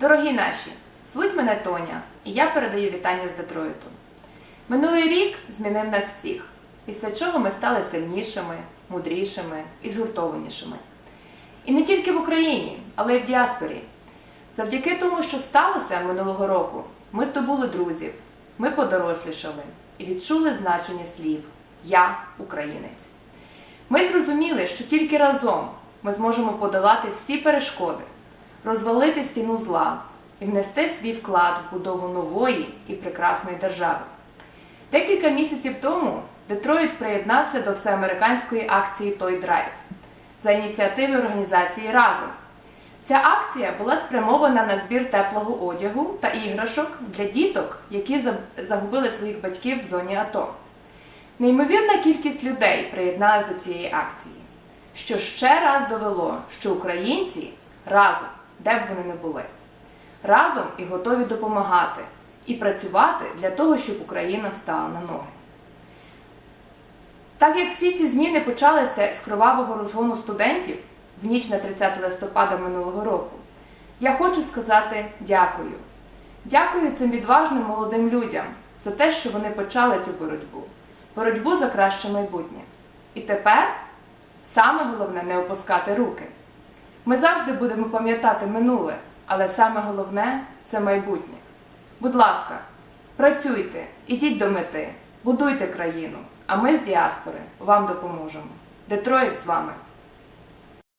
Дорогі наші, звуть мене Тоня, і я передаю вітання з Детройту. Минулий рік змінив нас всіх, після чого ми стали сильнішими, мудрішими і згуртованішими. І не тільки в Україні, але й в діаспорі. Завдяки тому, що сталося минулого року, ми здобули друзів, ми подорослішали і відчули значення слів Я українець. Ми зрозуміли, що тільки разом ми зможемо подолати всі перешкоди, розвалити стіну зла і внести свій вклад в будову нової і прекрасної держави. Декілька місяців тому Детройт приєднався до всеамериканської акції Той Драйв за ініціативи організації Разом. Ця акція була спрямована на збір теплого одягу та іграшок для діток, які загубили своїх батьків в зоні АТО. Неймовірна кількість людей приєдналась до цієї акції, що ще раз довело, що українці разом, де б вони не були, разом і готові допомагати і працювати для того, щоб Україна встала на ноги. Так як всі ці зміни почалися з кровавого розгону студентів в ніч на 30 листопада минулого року, я хочу сказати дякую. Дякую цим відважним молодим людям за те, що вони почали цю боротьбу, боротьбу за краще майбутнє. І тепер саме головне не опускати руки. Ми завжди будемо пам'ятати минуле, але саме головне це майбутнє. Будь ласка, працюйте, ідіть до мети, будуйте країну, а ми з діаспори вам допоможемо. Детройт з вами.